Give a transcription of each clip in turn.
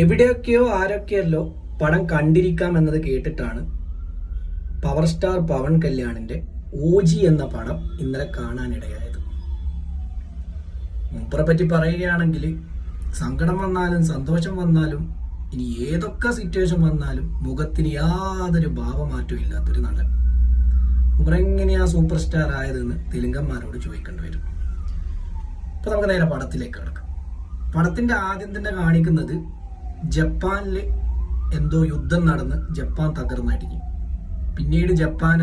എവിടെയൊക്കെയോ ആരൊക്കെയല്ലോ പടം കണ്ടിരിക്കാം എന്നത് കേട്ടിട്ടാണ് പവർ സ്റ്റാർ പവൻ കല്യാണിന്റെ ജി എന്ന പടം ഇന്നലെ കാണാനിടയായത്. മൂപ്പറെ പറ്റി പറയുകയാണെങ്കിൽ സങ്കടം വന്നാലും സന്തോഷം വന്നാലും ഇനി ഏതൊക്കെ സിറ്റുവേഷൻ വന്നാലും മുഖത്തിന് യാതൊരു ഭാവമാറ്റവും ഇല്ലാത്തൊരു നടൻ. ഇവരെങ്ങനെയാ സൂപ്പർ സ്റ്റാർ ആയതെന്ന് തെലുങ്കന്മാരോട് ചോദിക്കേണ്ടി വരും. അപ്പൊ നമുക്ക് നേരെ പടത്തിലേക്ക് കിടക്കാം. പടത്തിന്റെ ആദ്യം തന്നെ കാണിക്കുന്നത് ജപ്പാനിൽ എന്തോ യുദ്ധം നടന്ന് ജപ്പാൻ തകർന്നടിക്കും പിന്നീട് ജപ്പാന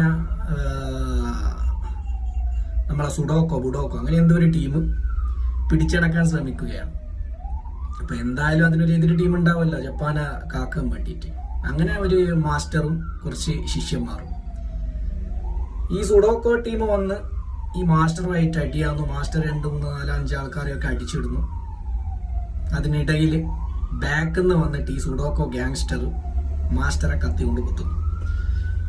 നമ്മളെ സുഡോക്കോ ബുഡോക്കോ അങ്ങനെ എന്തോ ഒരു ടീം പിടിച്ചടക്കാൻ ശ്രമിക്കുകയാണ്. അപ്പൊ എന്തായാലും അതിനൊരു എതിര് ടീം ഉണ്ടാവുമല്ലോ ജപ്പാനെ കാക്കാൻ വേണ്ടിയിട്ട്. അങ്ങനെ ഒരു മാസ്റ്ററും കുറച്ച് ശിഷ്യന്മാരും. ഈ സുഡോക്കോ ടീം വന്ന് ഈ മാസ്റ്ററുമായിട്ട് അടിയാവുന്നു. മാസ്റ്റർ രണ്ട് മൂന്ന് നാലഞ്ച് ആൾക്കാരെയൊക്കെ അടിച്ചിടുന്നു. അതിനിടയിൽ ബാക്കിൽ നിന്ന് വന്നിട്ട് ഈ സുഡോക്കോ ഗ്യാങ്സ്റ്റർ മാസ്റ്ററെ കത്തി കൊണ്ട് കുത്തുന്നു.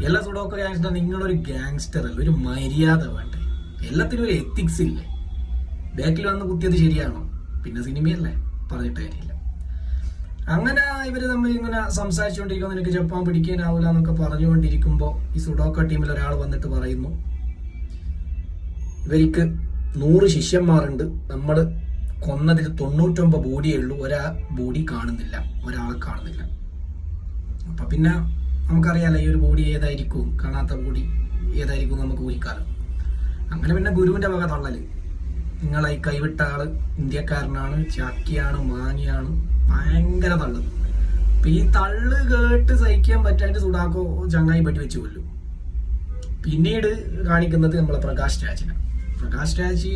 എല്ലാ സുഡോക്കോ ഗ്യാങ്സ്റ്റർ നിങ്ങളൊരു ഗ്യാങ്സ്റ്റർ അല്ല ഒരു മര്യാദ വേണ്ടേ? എല്ലാത്തിനും ഒരു എത്തിക്സ് ഇല്ലേ? ബാക്കിൽ വന്ന് കുത്തിയത് ശരിയാണോ? പിന്നെ സിനിമയല്ലേ? പറഞ്ഞിട്ട് കാര്യമില്ല. അങ്ങനെ ഇവർ തമ്മിൽ ഇങ്ങനെ സംസാരിച്ചുകൊണ്ടിരിക്കുമ്പോൾ നിനക്ക് ജപ്പാൻ പിടിക്കാനാവില്ല എന്നൊക്കെ പറഞ്ഞുകൊണ്ടിരിക്കുമ്പോൾ ഈ സുഡോക്കോ ടീമിൽ ഒരാൾ വന്നിട്ട് പറയുന്നു ഇവർക്ക് നൂറ് ശിഷ്യന്മാരുണ്ട് നമ്മൾ കൊന്നതിൽ തൊണ്ണൂറ്റൊമ്പത് ബോഡിയേ ഉള്ളൂ. ഒരാ ബോഡി കാണുന്നില്ല. ഒരാളെ കാണുന്നില്ല. അപ്പൊ പിന്നെ നമുക്കറിയാലോ ഈ ഒരു ബോഡി ഏതായിരിക്കും? കാണാത്ത ബോഡി ഏതായിരിക്കും നമുക്ക് ഊഹിക്കാലോ. അങ്ങനെ പിന്നെ ഗുരുവിന്റെ വക തള്ളൽ. നിങ്ങളെ ഈ കൈവിട്ട ആൾ ഇന്ത്യക്കാരനാണ് ചാക്കിയാണ് മാങ്ങിയാണ് ഭയങ്കര തള്ളു അപ്പൊ ഈ തള്ളു കേട്ട് സഹിക്കാൻ പറ്റാണ്ട് സുഡാക്കോ ചങ്ങായി പറ്റി വെച്ച് കൊല്ലും. പിന്നീട് കാണിക്കുന്നത് നമ്മളെ പ്രകാശ് രാജിനെ പ്രകാശ് രാജ്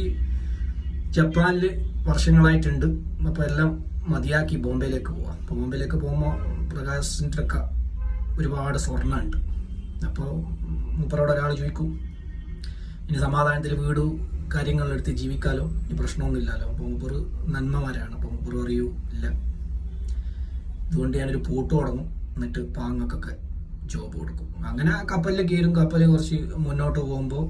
ജപ്പാനിൽ വർഷങ്ങളായിട്ടുണ്ട്. അപ്പോൾ എല്ലാം മതിയാക്കി ബോംബെയിലേക്ക് പോവാം. അപ്പൊ ബോംബെയിലേക്ക് പോകുമ്പോൾ പ്രകാശിന്റെയൊക്കെ ഒരുപാട് സ്വർണമുണ്ട്. അപ്പോൾ മൂപ്പറോട് ഒരാൾ ചോദിക്കും ഇനി സമാധാനത്തിൽ വീട് കാര്യങ്ങളെടുത്ത് ജീവിക്കാലോ? ഇനി പ്രശ്നമൊന്നുമില്ലല്ലോ അപ്പോൾ മൂപ്പർ നന്മമാരാണ്. അപ്പോൾ മൂപ്പർ പറയൂ ഇല്ല. അതുകൊണ്ട് ഞാനൊരു പൂട്ട് തുടങ്ങും. എന്നിട്ട് പാങ്ങക്കൊക്കെ ജോബ് കൊടുക്കും. അങ്ങനെ കപ്പലിൽ കയറും. കപ്പൽ കുറച്ച് മുന്നോട്ട് പോകുമ്പോൾ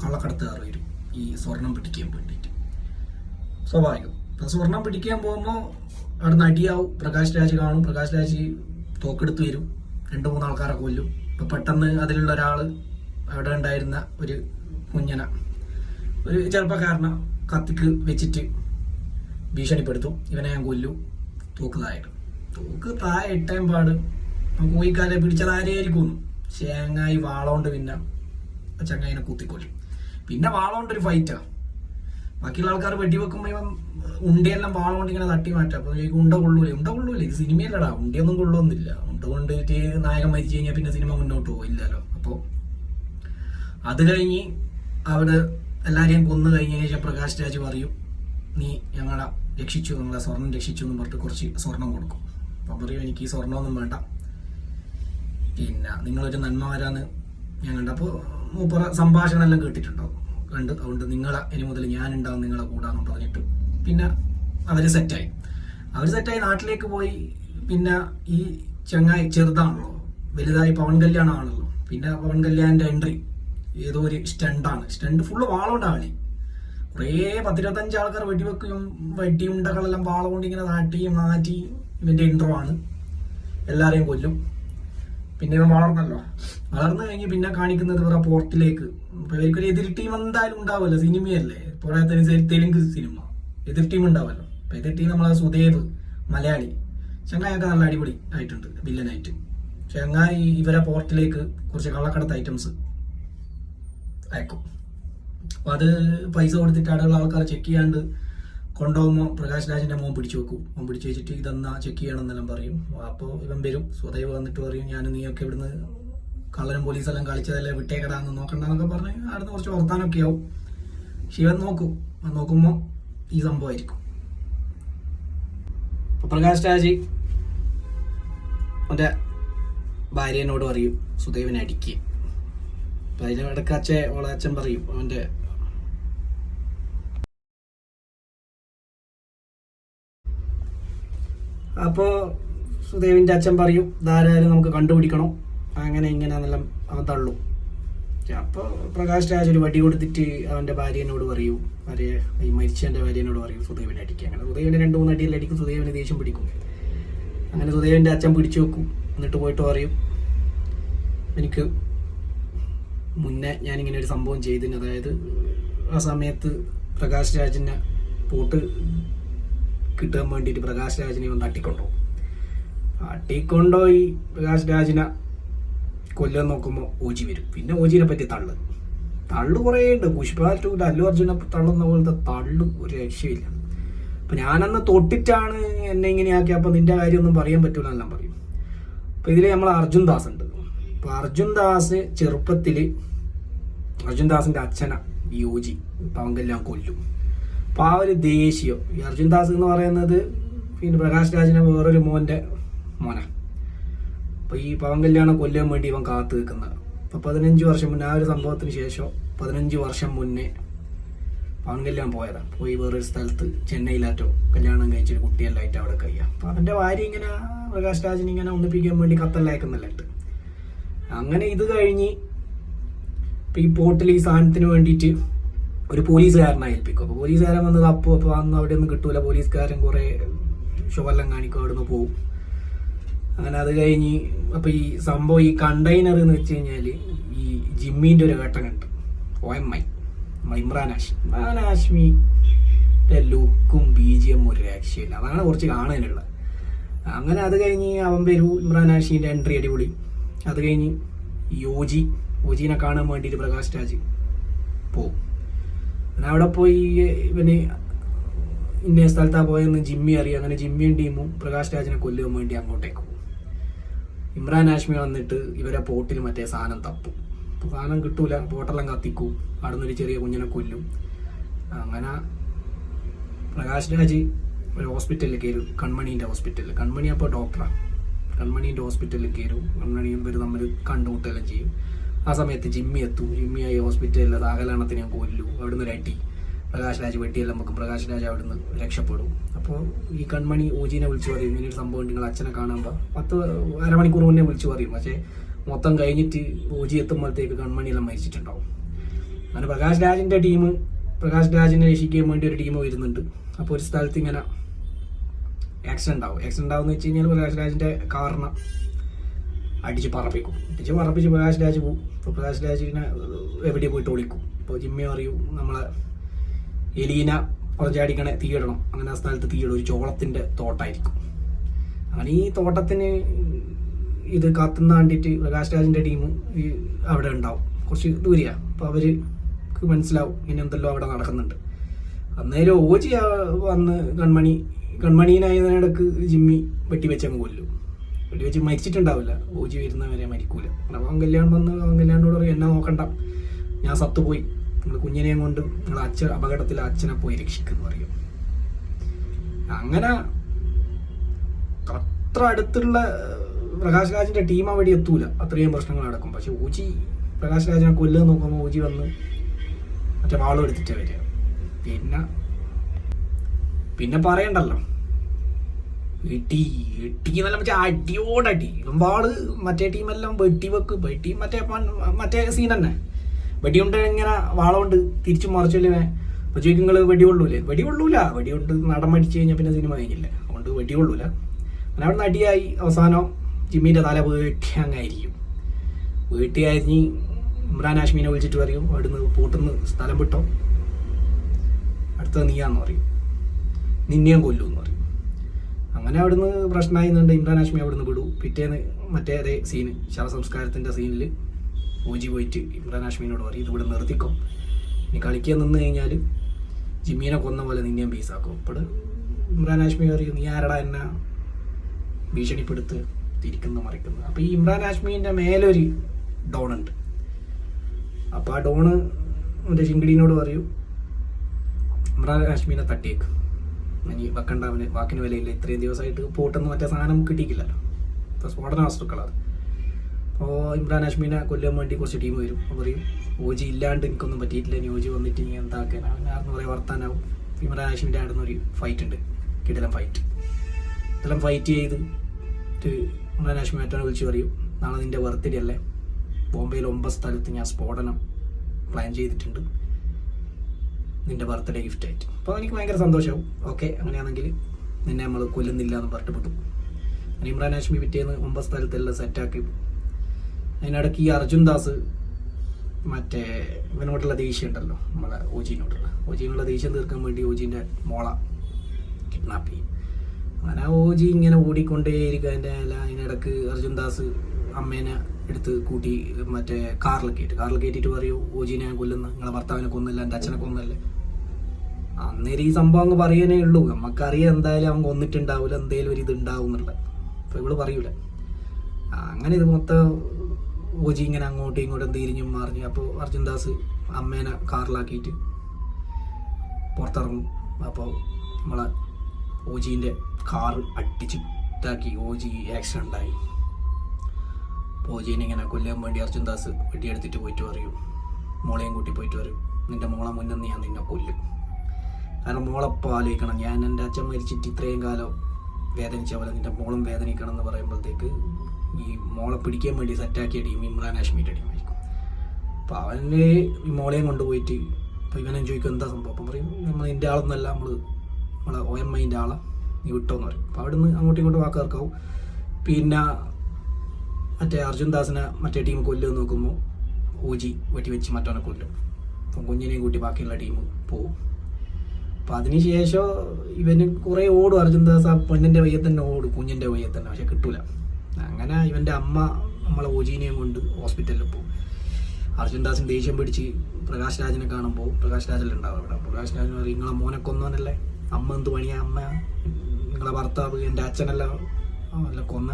കള്ളക്കടത്തുകാർ വരും. ഈ സ്വർണം പിടിക്കാൻ വേണ്ടിയിട്ട്. സ്വാഭാവികം. സ്വർണം പിടിക്കാൻ പോകുമ്പോൾ അവിടെ നടിയാവും പ്രകാശ് രാജ് കാണും. പ്രകാശ് രാജ് തോക്കെടുത്ത് വരും. രണ്ട് മൂന്ന് ആൾക്കാരെ കൊല്ലും. ഇപ്പം പെട്ടെന്ന് അതിലുള്ള ഒരാൾ അവിടെ ഉണ്ടായിരുന്ന ഒരു കുഞ്ഞന. ഒരു ചെറുപ്പക്കാരനെ കത്തിക്ക് വെച്ചിട്ട് ഭീഷണിപ്പെടുത്തും. ഇവനെ ഞാൻ കൊല്ലും. തോക്ക് താഴെ തോക്ക് താഴെ ഇട്ടേം പാട് നമുക്ക് പിടിച്ചതാരെയായിരിക്കും ചേങ്ങായി വാളോണ്ട് പിന്നെ ചങ്ങായിനെ കുത്തിക്കൊല്ലും. പിന്നെ വാളോണ്ട് ഒരു ഫൈറ്റാ ബാക്കിയുള്ള ആൾക്കാർ വെടിവെക്കുമ്പോൾ ഇവൻ ഉണ്ടിയെല്ലാം വാളുകൊണ്ട് ഇങ്ങനെ തട്ടി മാറ്റാം. അപ്പോൾ ചോദിക്കും ഉണ്ട കൊള്ളൂലേ? ഉണ്ട കൊള്ളൂലേ? സിനിമയല്ലടാ. ഉണ്ടയൊന്നും കൊള്ളുന്നില്ല ഉണ്ട കൊണ്ടിട്ട് നായകൻ മരിച്ചു കഴിഞ്ഞാൽ പിന്നെ സിനിമ മുന്നോട്ട് പോയില്ലല്ലോ അപ്പോൾ അത് കഴിഞ്ഞ് അവിടെ എല്ലാവരെയും കൊന്നു കഴിഞ്ഞ ശേഷം പ്രകാശ് രാജ് പറയും നീ ഞങ്ങളെ രക്ഷിച്ചു നിങ്ങളെ സ്വർണം രക്ഷിച്ചു എന്ന് പറഞ്ഞിട്ട് കുറച്ച് സ്വർണം കൊടുക്കും. അപ്പം പറയും എനിക്ക് ഈ സ്വർണമൊന്നും വേണ്ട. പിന്നെ നിങ്ങളൊരു നന്മ വരാന്ന് ഞാൻ കണ്ടപ്പോൾ മൂപ്പറ സംഭാഷണം എല്ലാം കേട്ടിട്ടുണ്ടോ കണ്ട് അതുകൊണ്ട് നിങ്ങളെ ഇനി മുതൽ ഞാൻ ഉണ്ടാവും നിങ്ങളെ കൂടാന്ന് പറഞ്ഞിട്ട് പിന്നെ അവർ സെറ്റായി അവർ സെറ്റായി നാട്ടിലേക്ക് പോയി. പിന്നെ ഈ ചെങ്ങായി ചെറുതാണല്ലോ. വലുതായി പവൻ കല്യാണമാണല്ലോ പിന്നെ പവൻ കല്യാണിന്റെ എൻട്രി ഏതോ ഒരു സ്റ്റണ്ടാണ് സ്റ്റണ്ട് ഫുള്ള് വാളോണ്ട കളി കുറേ പത്തിരുപത്തഞ്ച് ആൾക്കാർ വെടിവെക്കുകയും വെടിയുണ്ടകളെല്ലാം വാള കൊണ്ട് ഇങ്ങനെ നാട്ടിയും മാറ്റി ഇവന്റെ ഇൻട്രോ ആണ്. എല്ലാരെയും കൊല്ലും. പിന്നെ ഇവൻ വളർന്നല്ലോ വളർന്നു കഴിഞ്ഞ് പിന്നെ കാണിക്കുന്നത് ഇവരുടെ പോർട്ടിലേക്ക്. ഇവർക്കൊരു എതിർ ടീം എന്തായാലും ഉണ്ടാവുമല്ലോ സിനിമയല്ലേ? പോരാത്തതിന് തെലുങ്ക് സിനിമ. എതിർ ടീം ഉണ്ടാവുമല്ലോ. അപ്പൊ എതിർ ടീം നമ്മളെ സുദേവ് മലയാളി. ചങ്ങായൊക്കെ നല്ല അടിപൊളി ആയിട്ടുണ്ട് വില്ലനായിട്ട് ചങ്ങായി ഇവരെ പോർട്ടിലേക്ക് കുറച്ച് കള്ളക്കടത്ത് ഐറ്റംസ് അയക്കും. അപ്പൊ അത് പൈസ കൊടുത്തിട്ട് അടുത്തുള്ള ആൾക്കാർ ചെക്ക് ചെയ്യാണ്ട് കൊണ്ടുപോകുമ്പോൾ പ്രകാശ് രാജിന്റെ മോൻ പിടിച്ചു വെക്കും. മോൻ പിടിച്ചു വെച്ചിട്ട് ഇതെന്നാ ചെക്ക് ചെയ്യണം എന്നെല്ലാം പറയും. അപ്പോൾ ഇവൻ വരും. സ്വതൈവ് വന്നിട്ട് പറയും ഞാൻ നീയൊക്കെ ഇവിടുന്ന് കള്ളനും പോലീസെല്ലാം കളിച്ചതല്ലേ വിട്ടേക്കടാന്ന് നോക്കണ്ടെന്നൊക്കെ പറഞ്ഞ് അവിടുന്ന് കുറച്ച് വർത്താനൊക്കെ ആവും. ശിവൻ നോക്കും. നോക്കുമ്പോൾ ഈ സംഭവമായിരിക്കും. അപ്പോൾ പ്രകാശ് രാജ് അവന്റെ ഭാര്യനോട് പറയും സുദേവിനെ അടിക്കുക അപ്പം അതിന് ഇടയ്ക്ക് അച്ഛൻ ഓളെ അച്ഛൻ പറയും അവന്റെ അപ്പോ സുദേവിന്റെ അച്ഛൻ പറയും ധാരാളം നമുക്ക് കണ്ടുപിടിക്കണം. അങ്ങനെ ഇങ്ങനെയാണെന്നെല്ലാം അവൻ തള്ളും. അപ്പോൾ പ്രകാശ് രാജ് ഒരു വടി കൊടുത്തിട്ട് അവന്റെ ഭാര്യനോട് പറയൂ ഭാര്യ ഈ മരിച്ചവന്റെ ഭാര്യനോട് പറയും സുദേവിനെ അടിക്കുക അങ്ങനെ സുദേവിനെ രണ്ട് മൂന്ന് അടിയിൽ അടിക്കും സുദേവിനെ ദേഷ്യം പിടിക്കും. അങ്ങനെ സുദേവിന്റെ അച്ഛൻ പിടിച്ചു വെക്കും. എന്നിട്ട് പോയിട്ട് പറയും എനിക്ക് മുന്നേ ഞാനിങ്ങനെ ഒരു സംഭവം ചെയ്തിന് അതായത് ആ സമയത്ത് പ്രകാശ് രാജിനെ പോട്ട് കിട്ടാൻ വേണ്ടിയിട്ട് പ്രകാശ് രാജിനെ ഇവൻ തട്ടിക്കൊണ്ടുപോകും തട്ടിക്കൊണ്ടുപോയി പ്രകാശ് രാജിനെ കൊല്ലം നോക്കുമ്പോൾ ഓജി വരും. പിന്നെ ഓജിനെ പറ്റി തള്ളു. തള്ളു കുറേ ഉണ്ട്. പുഷ്പ അല്ലു അർജുനെ തള്ളുന്ന പോലത്തെ തള്ളു ഒരു രക്ഷയില്ല. അപ്പം ഞാനന്ന് തൊട്ടിട്ടാണ് എന്നെ ഇങ്ങനെയാക്കി അപ്പം നിന്റെ കാര്യമൊന്നും പറയാൻ പറ്റൂല എല്ലാം പറയും. അപ്പം ഇതിൽ നമ്മൾ അർജുൻ ദാസ് ഉണ്ട്. അപ്പോൾ അർജുൻ ദാസ് ചെറുപ്പത്തിൽ അർജുൻ ദാസിന്റെ അച്ഛന യോജി അവങ്കെല്ലാം കൊല്ലും. അപ്പൊ ആ ഒരു ദേശീയം ഈ അർജുൻ ദാസ് എന്ന് പറയുന്നത് പിന്നെ പ്രകാശ് രാജിനെ വേറൊരു മോന്റെ മോന. അപ്പോൾ ഈ പവൻ കല്യാണം കൊല്ലാൻ വേണ്ടി ഇവൻ കാത്തു നിൽക്കുന്നത് അപ്പോൾ പതിനഞ്ച് വർഷം മുന്നേ ആ ഒരു സംഭവത്തിന് ശേഷം പതിനഞ്ച് വർഷം മുന്നേ പവൻ കല്യാൺ പോയതാണ് പോയി വേറൊരു സ്ഥലത്ത് ചെന്നൈയിലാറ്റോ കല്യാണം കഴിച്ചൊരു കുട്ടിയെല്ലായിട്ട് അവിടെ കഴിയാം. അപ്പോൾ അവന്റെ ഭാര്യ ഇങ്ങനെ പ്രകാശ് രാജിനെ ഇങ്ങനെ ഒന്നിപ്പിക്കാൻ വേണ്ടി കത്തല്ലയക്കുന്നില്ലായിട്ട് അങ്ങനെ ഇത് കഴിഞ്ഞ് ഇപ്പൊ ഈ പോർട്ടിൽ ഈ സാധനത്തിന് വേണ്ടിയിട്ട് ഒരു പോലീസുകാരനെ ഏൽപ്പിക്കും. അപ്പൊ പോലീസുകാരൻ വന്നത് അപ്പോൾ അപ്പോൾ അന്ന് അവിടെ ഒന്നും കിട്ടൂല. പോലീസുകാരൻ കുറെ ഷോയെല്ലാം കാണിക്കും അവിടെ നിന്ന് പോവും. അങ്ങനെ അത് കഴിഞ്ഞ് അപ്പൊ ഈ സംഭവം ഈ കണ്ടെയ്നർ എന്ന് വെച്ച് കഴിഞ്ഞാൽ ഈ ജിമ്മിന്റെ ഒരു ഘട്ടം കണ്ട്. O M I Imran Hashmi. Imran ഹാഷ്മിന്റെ ലുക്കും ബി ജി എം ഒരു രക്ഷയില്ല അതാണ് കുറച്ച് കാണാനുള്ളത്. അങ്ങനെ അത് കഴിഞ്ഞ് അവൻ വരൂ ഇമ്രാൻ ഹാഷ്മിന്റെ എൻട്രി അടിപൊളി. അത് കഴിഞ്ഞ് യോജി. യോജിനെ കാണാൻ വേണ്ടിയിട്ട് പ്രകാശ് രാജ് പോവും. അങ്ങനെ അവിടെ പോയി ഇവന് ഇന്ന സ്ഥലത്താ പോയെന്ന് ജിമ്മി അറിയാം. അങ്ങനെ ജിമ്മിയും ടീമും പ്രകാശ് രാജിനെ കൊല്ലുവാൻ വേണ്ടി അങ്ങോട്ടേക്ക് പോകും ഇമ്രാൻ ഹാഷ്മി വന്നിട്ട് ഇവരെ പോട്ടിൽ മറ്റേ സാധനം തപ്പും. സാധനം കിട്ടൂല പോട്ടെല്ലാം കത്തിക്കും. അവിടെ നിന്നൊരു ചെറിയ കുഞ്ഞിനെ കൊല്ലും. അങ്ങനെ പ്രകാശ് രാജ് ഒരു ഹോസ്പിറ്റലിൽ കയറും കൺമണീന്റെ ഹോസ്പിറ്റലിൽ. കൺമണി അപ്പോൾ ഡോക്ടറാണ് കൺമണീന്റെ ഹോസ്പിറ്റലിൽ കയറും. കൺമണിയും ഇവർ തമ്മിൽ കണ്ടുമുട്ടുകയെല്ലാം ചെയ്യും. ആ സമയത്ത് ജിമ്മി എത്തും. ജിമ്മി ആയി ഹോസ്പിറ്റലിൽ താകലാണത്തിന് ഞാൻ കൊല്ലും. അവിടുന്ന് ഒരു അടി. പ്രകാശ് രാജ് വെട്ടിയെല്ലാം വെക്കും. പ്രകാശ് രാജ് അവിടുന്ന് രക്ഷപ്പെടും. അപ്പോൾ ഈ കൺമണി ഓജീനെ വിളിച്ചു പറയും. ഇങ്ങനെ ഒരു സംഭവം നിങ്ങൾ അച്ഛനെ കാണുമ്പോൾ പത്ത് അരമണിക്കൂർ മുന്നേ വിളിച്ചു പറയും. പക്ഷേ മൊത്തം കഴിഞ്ഞിട്ട് ഓജി എത്തുമ്പോഴത്തേക്ക് കൺമണിയെല്ലാം മരിച്ചിട്ടുണ്ടാവും. അങ്ങനെ പ്രകാശ് രാജിന്റെ ടീം പ്രകാശ് രാജിനെ രക്ഷിക്കാൻ വേണ്ടി ഒരു ടീം വരുന്നുണ്ട്. അപ്പോൾ ഒരു സ്ഥലത്ത് ഇങ്ങനെ ആക്സിഡന്റ് ആവും. ആക്സിഡന്റ് ആവുമെന്ന് വെച്ച് കഴിഞ്ഞാൽ പ്രകാശ് രാജിന്റെ കാറിനെ അടിച്ച് പറപ്പിക്കും. അടിച്ച് പറപ്പിച്ച് പ്രകാശ് രാജ് പോവും. അപ്പോൾ പ്രകാശ് രാജിനെ എവിടെ പോയിട്ട് ഒളിക്കും. ഇപ്പോൾ ജിമ്മി പറയും നമ്മളെ എലീന പുറഞ്ചാടിക്കണെ തീയിടണം. അങ്ങനെ ആ സ്ഥലത്ത് തീയിടും. ഒരു ചോളത്തിന്റെ തോട്ടായിരിക്കും. അങ്ങനെ ഈ തോട്ടത്തിന് ഇത് കത്തുന്ന കണ്ടിട്ട് പ്രകാശ് രാജിന്റെ ടീം ഈ അവിടെ ഉണ്ടാവും. കുറച്ച് ദൂരെയാണ് അപ്പോൾ അവർക്ക് മനസ്സിലാവും ഇങ്ങനെ എന്തെല്ലോ അവിടെ നടക്കുന്നുണ്ട്. അന്നേരം ഓജി വന്ന് കൺമണി കൺമണീനായതിനിടക്ക് ജിമ്മി വെട്ടി വെച്ചങ്ങ് കൊല്ലും. വെട്ടി വെച്ച് മരിച്ചിട്ടുണ്ടാവില്ല. ഓജി വരുന്നവരെ മരിക്കൂല. അവൻ കല്യാണം വന്ന് അവൻ കല്യാണോട് പറയും എന്നെ നോക്കണ്ട. ഞാൻ സത്തുപോയി. നിങ്ങൾ കുഞ്ഞിനെയും കൊണ്ട് നിങ്ങൾ അച്ഛൻ അപകടത്തിൽ അച്ഛനെ പോയി രക്ഷിക്കുന്നു പറയും. അങ്ങനെ അത്ര അടുത്തുള്ള പ്രകാശ് രാജിന്റെ ടീം അവിടെ എത്തൂല. അത്രയും പ്രശ്നങ്ങൾ നടക്കും. പക്ഷെ ഊജി പ്രകാശ് രാജിനെ കൊല്ലുക നോക്കുമ്പോൾ ഊജി വന്ന് മറ്റേ വാളും എടുത്തിട്ട് വരിക. പിന്നെ പിന്നെ പറയണ്ടല്ലോ. ഇടി ഇടി മറ്റേ അടിയോടടി വാൾ മറ്റേ ടീമെല്ലാം വെട്ടി വെക്ക്. വെട്ടി മറ്റേ മറ്റേ സീൻ തന്നെ. വെടി കൊണ്ട് ഇങ്ങനെ വാളമുണ്ട് തിരിച്ചു മറിച്ചില്ലേ അപ്പൊ ചോദിക്കും നിങ്ങൾ വെടി കൊള്ളൂലേ? വെടി കൊള്ളൂല. വെടി കൊണ്ട് നടം മടിച്ചു കഴിഞ്ഞാൽ പിന്നെ സിനിമ കഴിഞ്ഞില്ല. അതുകൊണ്ട് വെടി കൊള്ളൂല. അങ്ങനെ അവിടെ നടിയായി. അവസാനം ജിമ്മിന്റെ തല വീട്ടി അങ്ങായിരിക്കും വീട്ടി അരിഞ്ഞ് ഇമ്രാൻ ഹാഷ്മീനെ വിളിച്ചിട്ട് പറയും അവിടുന്ന് പൂട്ടുന്ന് സ്ഥലം വിട്ടോ. അടുത്തത് നീയാന്ന് പറയും. നിന്നെയും കൊല്ലൂ എന്ന് പറയും. അങ്ങനെ അവിടുന്ന് പ്രശ്നമായി നിന്നുണ്ട് ഇമ്രാൻ ഹാഷ്മി അവിടുന്ന് വിടൂ. പിറ്റേന്ന് മറ്റേ അതേ സീന് ശവസംസ്കാരത്തിന്റെ സീനിൽ ഓജി പോയിട്ട് ഇമ്രാൻ ഹാഷ്മിനോട് പറയും ഇത് ഇവിടെ നിർത്തിക്കോ. ഇനി കളിക്കാൻ നിന്ന് കഴിഞ്ഞാൽ ജിമ്മീനെ കൊന്ന പോലെ നിന്നെയും പീസാക്കും. അപ്പോൾ ഇമ്രാൻ ഹാഷ്മി പറയും നീ ആരടാ എന്നെ ഭീഷണിപ്പെടുത്ത് തിരിക്കുന്നു മറിക്കുന്നു? അപ്പോൾ ഈ ഇമ്രാൻ ഹാഷ്മീന്റെ മേലൊരു ഡോണുണ്ട്. അപ്പോൾ ആ ഡോണ് മറ്റേ ചിങ്കിടീനോട് പറയും ഇമ്രാൻ ഹാഷ്മിനെ തട്ടിയേക്ക്. ഇനി വെക്കണ്ട അവന് വാക്കിന് വിലയില്ല. ഇത്രയും ദിവസമായിട്ട് പോട്ടെന്ന് മറ്റേ സാധനം കിട്ടിയിട്ടില്ലല്ലോ. അപ്പോൾ സ്ഫോടന അപ്പോൾ ഇമ്രാൻ അഷ്മീനെ കൊല്ലാൻ വേണ്ടി കുറച്ച് ടീം വരും. പറയും ഓജി ഇല്ലാണ്ട് എനിക്കൊന്നും പറ്റിയിട്ടില്ല. ഇനി ഓജി വന്നിട്ട് ഇനി എന്താക്കാൻ? അവനാർന്ന് പറയാൻ വർത്താനാവും. ഇമ്രാൻ അഷ്മീന്റെ ആടുന്ന ഒരു ഫൈറ്റ് ഉണ്ട്. കിടലം ഫൈറ്റ് ഇതെല്ലാം ഫൈറ്റ് ചെയ്ത് ഇമ്രാൻ അഷ്മി മറ്റവനെ വിളിച്ച് പറയും നാളെ നിന്റെ ബർത്ത്ഡേ അല്ലേ? ബോംബെയിൽ ഒമ്പത് സ്ഥലത്ത് ഞാൻ സ്ഫോടനം പ്ലാൻ ചെയ്തിട്ടുണ്ട്. നിന്റെ ബർത്ത്ഡേ ഗിഫ്റ്റ് ആയിട്ട്. അപ്പോൾ എനിക്ക് ഭയങ്കര സന്തോഷവും. ഓക്കെ അങ്ങനെയാണെങ്കിൽ നിന്നെ നമ്മൾ കൊല്ലുന്നില്ല എന്ന് പറഞ്ഞിട്ട്. വിട്ടു ഇമ്രാൻ ഹാഷ്മി പിറ്റേന്ന് ഒമ്പത് സ്ഥലത്തെല്ലാം സെറ്റാക്കി അതിനിടയ്ക്ക് ഈ അർജുൻ ദാസ് മറ്റേ ഇവനോട്ടുള്ള ദേഷ്യം ഉണ്ടല്ലോ നമ്മളെ ഓജീനോടുള്ള. ഓജീനുള്ള ദേഷ്യം തീർക്കാൻ വേണ്ടി ഓജീന്റെ മോള കിഡ്നാപ്പ് ചെയ്യും. അങ്ങനെ ഓജി ഇങ്ങനെ ഓടിക്കൊണ്ടേയിരിക്കുക അതിന്റെ അതിനിടക്ക് അർജുൻ ദാസ് അമ്മേനെ എടുത്ത് കൂട്ടി മറ്റേ കാറിൽ കയറ്റി കാറിൽ കയറ്റിയിട്ട് പറയൂ ഓജിനെ ഞാൻ കൊല്ലുന്നു നിങ്ങളെ ഭർത്താവിനെ കൊന്നില്ല എന്റെ അച്ഛനെ കൊന്നല്ലേ? അന്നേരം ഈ സംഭവം അങ്ങ് പറയാനേ ഉള്ളൂ. നമുക്കറിയാം എന്തായാലും അവൻ കൊന്നിട്ടുണ്ടാവില്ല എന്തേലും ഒരു ഇത് ഉണ്ടാവും എന്നുള്ളത്. അപ്പോൾ ഇവൾ പറയൂല. അങ്ങനെ ഇത് മൊത്തം ഓജി ഇങ്ങനെ അങ്ങോട്ടും ഇങ്ങോട്ടും തിരിഞ്ഞും മറിഞ്ഞു. അപ്പോൾ അർജുൻദാസ് അമ്മേനെ കാറിലാക്കിയിട്ട് പുറത്തിറങ്ങും. അപ്പോൾ നമ്മളെ ഓജീന്റെ കാറ് അട്ടിച്ചിട്ടാക്കി ഓജി ആക്സിഡന്റ് അപ്പോൾ ഓജീനെ ഇങ്ങനെ കൊല്ലാൻ വേണ്ടി അർജുൻ ദാസ് വെട്ടിയെടുത്തിട്ട് പോയിട്ട് പറയും. മോളെയും കൂട്ടി പോയിട്ട് പറയും നിന്റെ മോളെ മുന്നിൽ ഞാൻ നിന്നെ കൊല്ലും. കാരണം മോളെ ആലോചിക്കണം. ഞാൻ എന്റെ അച്ഛൻ മരിച്ചിട്ട് ഇത്രയും കാലം വേദനിച്ച പോലെ നിന്റെ മോളും വേദനിക്കണം എന്ന് പറയുമ്പോഴത്തേക്ക് ഈ മോളെ പിടിക്കാൻ വേണ്ടി സെറ്റാക്കിയ ടീം ഇമ്രാൻ ഹാഷ്മിയുടെ ടീമായിരിക്കും അപ്പോൾ അവന് ഈ മോളെയും കൊണ്ടുപോയിട്ട് അപ്പോൾ ഇവനും ചോദിക്കും എന്താ സംഭവം? അപ്പം പറയും നമ്മൾ എന്റെ ആളൊന്നല്ല നമ്മൾ നമ്മളെ ഒ എം ഐന്റെ ആളാണ് നീ വിട്ടോന്ന് പറയും. അപ്പോൾ അവിടെ നിന്ന് അങ്ങോട്ടും ഇങ്ങോട്ടും വാക്ക് തീർക്കാവും പിന്നെ മറ്റേ അർജുൻ ദാസിനെ മറ്റേ ടീം കൊല്ലുമെന്ന് നോക്കുമ്പോൾ ഊജി വെട്ടിവെച്ച് മറ്റവനെ കൊല്ലും. അപ്പം കുഞ്ഞിനെയും കൂട്ടി ബാക്കിയുള്ള ടീം പോവും. അപ്പം അതിനുശേഷം ഇവന് കുറേ ഓടും. അർജുൻ ദാസ് ആ പെണ്ണിന്റെ വയ്യെ തന്നെ ഓടും. കുഞ്ഞിന്റെ വയ്യെ തന്നെ പക്ഷെ കിട്ടൂല. അങ്ങനെ ഇവന്റെ അമ്മ നമ്മളെ ഓജീനെയും കൊണ്ട് ഹോസ്പിറ്റലിൽ പോകും അർജുൻ ദാസിന് ദേഷ്യം പിടിച്ച് പ്രകാശ് രാജിനെ കാണുമ്പോൾ പ്രകാശ് രാജിലുണ്ടാവും അവിടെ. പ്രകാശ് രാജൻ പറയും നിങ്ങളെ മോനെ കൊന്നവനല്ലേ? അമ്മ എന്ത് പണിയാ? അമ്മ? നിങ്ങളെ ഭർത്താവ് എന്റെ അച്ഛനല്ല? അല്ല കൊന്ന?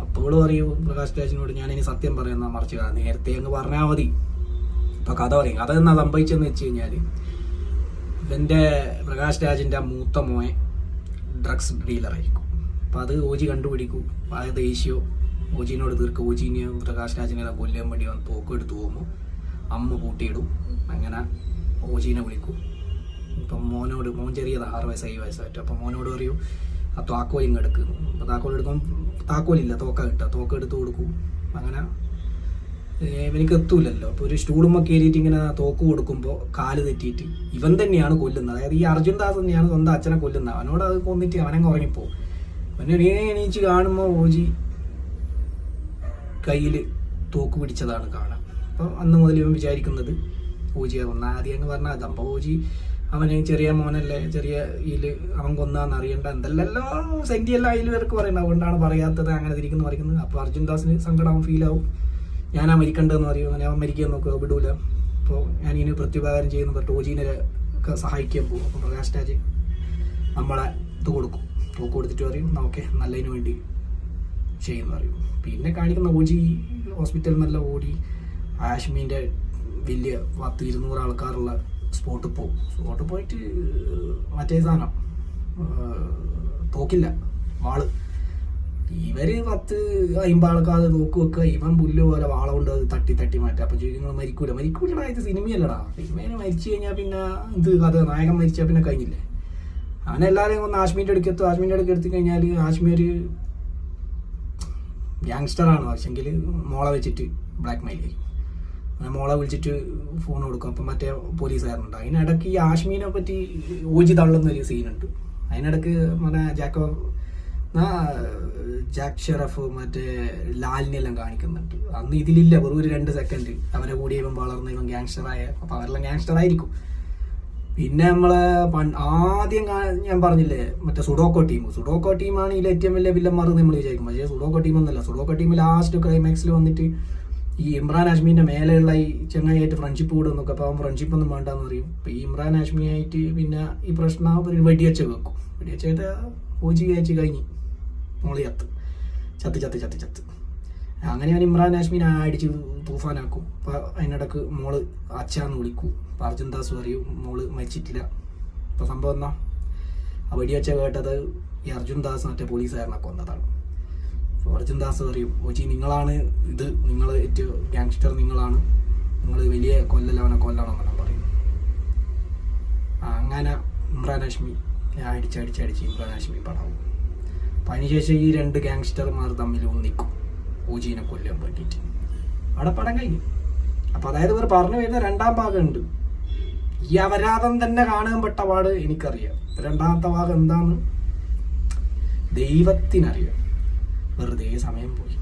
അപ്പോൾ പറയൂ പ്രകാശ് രാജിനോട് ഞാൻ ഇനി സത്യം പറയുന്ന മറിച്ച് നേരത്തെ അങ്ങ് പറഞ്ഞാൽ മതി. അപ്പോൾ കഥ പറയും. കഥ എന്നാ സംഭവിച്ചെന്ന് വെച്ച് കഴിഞ്ഞാൽ ഇവന്റെ പ്രകാശ് രാജിന്റെ മൂത്ത മോയെ ഡ്രഗ്സ് ഡീലറായിരിക്കും അപ്പം അത് ഓജി കണ്ടുപിടിക്കും. അത് ദേഷ്യോ. ഓജിനോട് തീർക്കും. ഓജിനെ പ്രകാശ് രാജിനെ കൊല്ലാൻ വേണ്ടി വന്ന് തോക്ക് എടുത്ത് പോകുമ്പോൾ അമ്മ പൂട്ടിയിടും. അങ്ങനെ ഓജീനെ വിളിക്കും. ഇപ്പം മോനോട് മോൻ ചെറിയതാണ് ആറ് വയസ്സ് ഏഴ് വയസ്സായിട്ട്. അപ്പം മോനോട് പറയും ആ താക്കോൽ ഇങ്ങ് എടുക്കും അപ്പം താക്കോൽ എടുക്കുമ്പോൾ താക്കോലില്ല തോക്ക കിട്ടുക. തോക്ക എടുത്ത് കൊടുക്കും. അങ്ങനെ ഇവനിക്ക് എത്തൂലല്ലോ. അപ്പോൾ ഒരു സ്റ്റൂളുമ്മ കയറിയിട്ട് ഇങ്ങനെ തോക്ക് കൊടുക്കുമ്പോൾ കാൽ തെറ്റിയിട്ട് ഇവൻ തന്നെയാണ് കൊല്ലുന്നത്. അതായത് ഈ അർജുൻ ദാസ് തന്നെയാണ് സ്വന്തം അച്ഛനെ കൊല്ലുന്നത്. അവനോട് അത് കൊന്നിട്ട് അവനങ്ങ് ഉറങ്ങിപ്പോവും. അവനെ എണീച്ച് കാണുമ്പോൾ ഓജി കയ്യിൽ തോക്ക് പിടിച്ചതാണ് കാണാം. അപ്പോൾ അന്ന് മുതൽ ഇവൻ വിചാരിക്കുന്നത് ഓജിയെ ഒന്നാദ്യം അങ്ങ് പറഞ്ഞാൽ അപ്പോൾ ഓജി അവന് ചെറിയ മോനല്ലേ ചെറിയ ഇതിൽ അവൻ കൊന്നാന്ന് അറിയണ്ട. എന്തെല്ലാം സെന്റിയെല്ലാം അതിൽ പേർക്ക് പറയുന്നത് അതുകൊണ്ടാണ് പറയാത്തത് അങ്ങനെ തിരിക്കുന്നു പറയുന്നത്. അപ്പോൾ അർജുൻ ദാസിന് സങ്കടം ഫീലാവും ആ മരിക്കണ്ടെന്ന് പറയും. അങ്ങനെ അവൻ മരിക്കാൻ നോക്കുക വിടൂല. അപ്പോൾ ഞാൻ ഇതിന് പ്രത്യുപകാരം ചെയ്യുന്ന ഒക്കെ സഹായിക്കാൻ പോകും അപ്പോൾ പ്രകാശ് രാജ് നമ്മളെ ഇത് കൊടുക്കും. തൂക്ക് കൊടുത്തിട്ട് പറയും ഓക്കെ നല്ലതിന് വേണ്ടി ചെയ്യുന്ന പറയും. പിന്നെ കാണിക്കുന്ന ഓജി ഹോസ്പിറ്റലിൽ നല്ല ഓടി. ആഷ്മീന്റെ വലിയ പത്ത് ഇരുന്നൂറ് ആൾക്കാരുള്ള സ്പോട്ടിൽ പോകും സ്പോട്ടിൽ പോയിട്ട് മറ്റേ സാധനം തോക്കില്ല. വാൾ. ഇവർ പത്ത് ആൾക്കാർ നോക്കി വെക്കുക. ഇവൻ പുല്ല് പോലെ വാള കൊണ്ട് അത് തട്ടി തട്ടി മാറ്റുക. അപ്പൊ ചോദിക്കും "നിങ്ങൾ മരിക്കൂല? മരിക്കൂലടാ സിനിമയല്ലടാ. സിനിമയിൽ മരിച്ചു കഴിഞ്ഞാൽ പിന്നെ ഇത് കഥ നായകൻ മരിച്ചാൽ പിന്നെ കഴിഞ്ഞില്ലേ? അവനെല്ലാവരെയും ഒന്ന് ആശ്മീന്റെ എടുക്കത്തു ആശ്മീന്റെ അടുക്ക് എടുത്തു കഴിഞ്ഞാൽ ആശ്മി ഒരു ഗ്യാങ്സ്റ്ററാണ്. പക്ഷെങ്കിൽ മോളെ വെച്ചിട്ട് ബ്ലാക്ക് മെയിൽ ചെയ്യും. അങ്ങനെ മോളെ വിളിച്ചിട്ട് ഫോൺ കൊടുക്കും. അപ്പം മറ്റേ പോലീസുകാരനുണ്ട്. അതിനിടയ്ക്ക് ഈ ആഷ്മീനെ പറ്റി ഊജി തള്ളുന്ന ഒരു സീനുണ്ട് അതിനിടയ്ക്ക് മറ്റേ ജാക്കോ ജാക്ക് ഷെറഫ് മറ്റേ ലാലിനെല്ലാം കാണിക്കുന്നുണ്ട്. അന്ന് ഇതിലില്ല. വെറും ഒരു രണ്ട് സെക്കൻഡ് അവരെ കൂടി ഇവൻ വളർന്ന് ഇവൻ ഗ്യാങ്സ്റ്ററായ അപ്പം അവരെല്ലാം ഗ്യാങ്സ്റ്റർ ആയിരിക്കും. പിന്നെ നമ്മളെ ആദ്യം ഞാൻ പറഞ്ഞില്ലേ മറ്റേ സുഡോക്കോ ടീം. സുഡോക്കോ ടീമാണ് ഇതിൽ ഏറ്റവും വലിയ വില്ലന്മാർ നമ്മൾ വിചാരിക്കും. പക്ഷേ സുഡോക്കോ ടീം ഒന്നല്ല സുഡോക്കോ ടീം ലാസ്റ്റ് ക്ലൈമാക്സിൽ വന്നിട്ട് ഈ ഇമ്രാൻ ഹാഷ്മിന്റെ മേലെയുള്ള ഈ ചെങ്ങായിട്ട് ഫ്രണ്ട്ഷിപ്പ് കൂടുന്നൊക്കെ അപ്പോൾ അവൻ ഫ്രണ്ട്ഷിപ്പ് ഒന്നും വേണ്ടെന്ന് പറയും. അപ്പോൾ ഈ ഇമ്രാൻ ഹാഷ്മി ആയിട്ട് പിന്നെ ഈ പ്രശ്നം ഒരു വെടിയച്ച് വെക്കും. വെടിയച്ചായിട്ട് ഓജി കയച്ച് കഴിഞ്ഞ് മോളി ചത്ത്. ചത്ത് ചത്ത് ചത്ത് ചത്ത്. അങ്ങനെ അവൻ ഇമ്രാൻ ഹാഷ്മിനെ അടിച്ച് തൂഫാനാക്കും. അപ്പോൾ അതിനിടക്ക് മോൾ അച്ഛാന്ന് വിളിക്കും. അപ്പോൾ അർജുൻ ദാസ് പറയും മോൾ മരിച്ചിട്ടില്ല. ഇപ്പോൾ സംഭവം എന്നാ ആ വെടിയച്ച കേട്ടത് ഈ അർജുൻ ദാസ് മറ്റേ പോലീസുകാരനെ കൊന്നതാണ്. അപ്പോൾ അർജുൻ ദാസ് പറയും ഓജി നിങ്ങളാണ് ഇത് നിങ്ങൾ ഏറ്റവും ഗ്യാങ്സ്റ്റർ നിങ്ങളാണ്. നിങ്ങൾ വലിയ കൊല്ലലവനെ കൊല്ലണമെന്നെല്ലാം പറയും. അങ്ങനെ ഇമ്രാൻ ഹാഷ്മി അടിച്ചടിച്ചടിച്ച് ഇമ്രാൻ ഹാഷ്മി പടാവും. അപ്പം അതിനുശേഷം ഈ രണ്ട് ഗ്യാങ്സ്റ്റർമാർ തമ്മിൽ ഒന്നിക്കും ഓജീനെ കൊല്ലാൻ വേണ്ടിയിട്ട്. അവിടെ പടം കഴിഞ്ഞു. അപ്പം അതായത് ഇവർ പറഞ്ഞു വരുന്ന രണ്ടാം ഭാഗമുണ്ട്. ഈ അപരാധം തന്നെ കാണാൻ പെട്ട പാട് എനിക്കറിയാം. രണ്ടാമത്തെ ഭാഗം എന്താന്ന് ദൈവത്തിനറിയാം. വെറുതെ സമയം പോയി.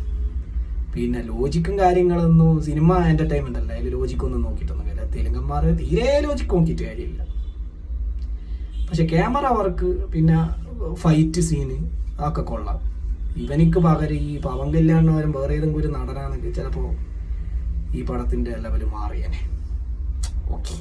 പിന്നെ ലോജിക്കും കാര്യങ്ങളൊന്നും സിനിമ എന്റർടൈൻമെന്റ് അല്ല. അതിൽ ലോജിക്കൊന്നും നോക്കിയിട്ടൊന്നും കാര്യം തെലുങ്കന്മാർ തീരെ ലോജിക്ക് നോക്കിയിട്ട് കാര്യമില്ല. പക്ഷെ ക്യാമറ വർക്ക് പിന്നെ ഫൈറ്റ് സീന് അതൊക്കെ കൊള്ളാം. ഇവനിക്ക് പകരം ഈ പവൻ കല്യാണം വേറെ ഏതെങ്കിലും ഒരു നടനാണെങ്കിൽ ചിലപ്പോൾ ഈ പടത്തിന്റെ ലെവൽ മാറിയനെ. ഓക്കെ